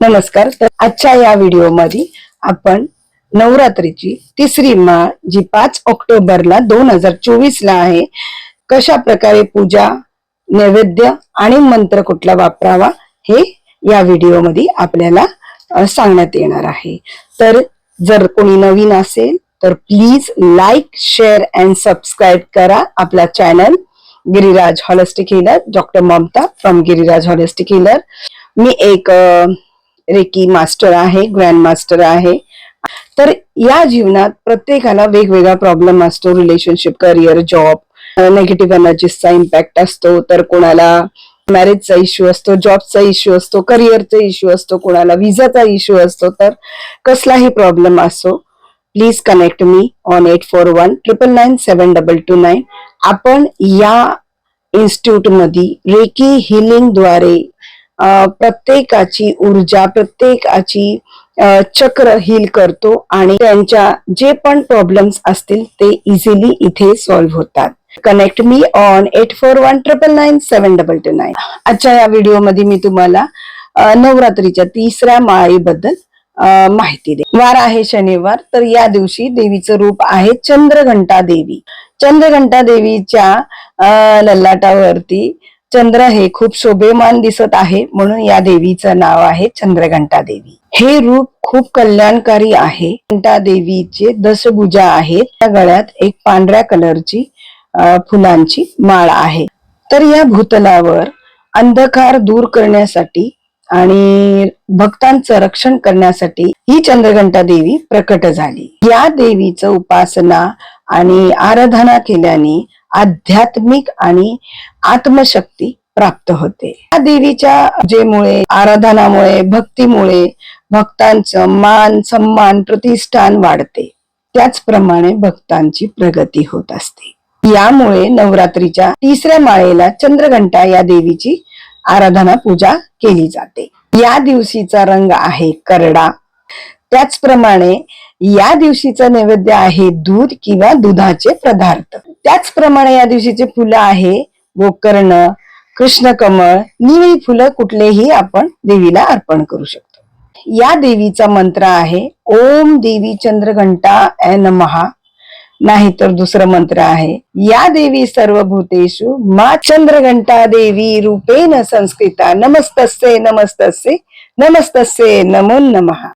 नमस्कार. तर आजच्या या व्हिडिओमध्ये आपण नवरात्रीची तिसरी माळ जी पाच ऑक्टोबरला दोन हजार चोवीस ला आहे कशा प्रकारे पूजा नैवेद्य आणि मंत्र कुठला वापरावा हे या व्हिडिओमध्ये आपल्याला सांगण्यात येणार आहे. तर जर कोणी नवीन असेल तर please like share and subscribe करा आपला channel. Giriraj holistic healer doctor Mamta from Giriraj holistic healer. मी एक रेकी मास्टर आहे ग्रँड मास्टर आहे. तर या जीवनात प्रत्येकाला वेगवेगळा प्रॉब्लेम असतो रिलेशनशिप करिअर जॉब नेगेटिव्ह एनर्जीचा इम्पॅक्ट असतो तर कोणाला मॅरेजचा इश्यू असतो जॉबचा इश्यू असतो करिअरचा इश्यू असतो कोणाला विजाचा इश्यू असतो तर कसलाही प्रॉब्लेम असो please connect me on eight four one triple nine seven double two nine आपण या इन्स्टिट्यूटमध्ये रेकी हिलिंगद्वारे प्रत्येकाची ऊर्जा प्रत्येकाची चक्र हील करतो आणि त्यांच्या जे पण प्रॉब्लेम्स असतील ते इझिली इथे सॉल्व्ह होतात. Connect me on eight four one triple nine seven double two nine आजच्या या व्हिडिओमध्ये मी तुम्हाला नवरात्रीच्या तिसऱ्या माळीबद्दल माहिती दे वार आहे शनिवार तर या दिवशी देवीचं रूप आहे चंद्रघंटा देवी. चंद्रघंटा देवीच्या लल्लाटावरती ललाटावरती चंद्र हे खूप शोभेमान दिसत आहे म्हणून या देवीचं नाव आहे चंद्रघंटा देवी. हे रूप खूप कल्याणकारी आहे. घंटा देवीचे दशभुजा आहेत. त्या गळ्यात एक पांढऱ्या कलरची फुलांची माळ आहे. तर या भूतलावर अंधकार दूर करण्यासाठी आणि भक्तांचं रक्षण करण्यासाठी ही चंद्रघंटा देवी प्रकट झाली. या देवीचं उपासना आणि आराधना केल्याने आध्यात्मिक आणि आत्मशक्ती प्राप्त होते. या देवीच्या जेमुळे आराधनामुळे भक्तीमुळे भक्तांचं मान सन्मान प्रतिष्ठान वाढते. त्याचप्रमाणे भक्तांची प्रगती होत असते. यामुळे नवरात्रीच्या तिसऱ्या माळेला चंद्रघंटा या देवीची आराधना पूजा केली जाते. या दिवशीचा रंग आहे करडा. त्याचप्रमाणे या दिवशीचा नैवेद्य आहे दूध किंवा दुधाचे पदार्थ. त्याचप्रमाणे या दिवशीचे फुलं आहे गोकर्ण कृष्णकमळ निळी फुलं कुठलेही आपण देवीला अर्पण करू शकतो. या देवीचा मंत्र आहे ओम देवी चंद्रघंटा ए नमहा नाहीतर दुसरं मंत्र आहे या देवी सर्वभूतेषु मा चंद्रघंटा देवी रूपेण संस्कृता. नमस्तस्ये नमस्तस्ये नमस्तस्ये नमो नमः.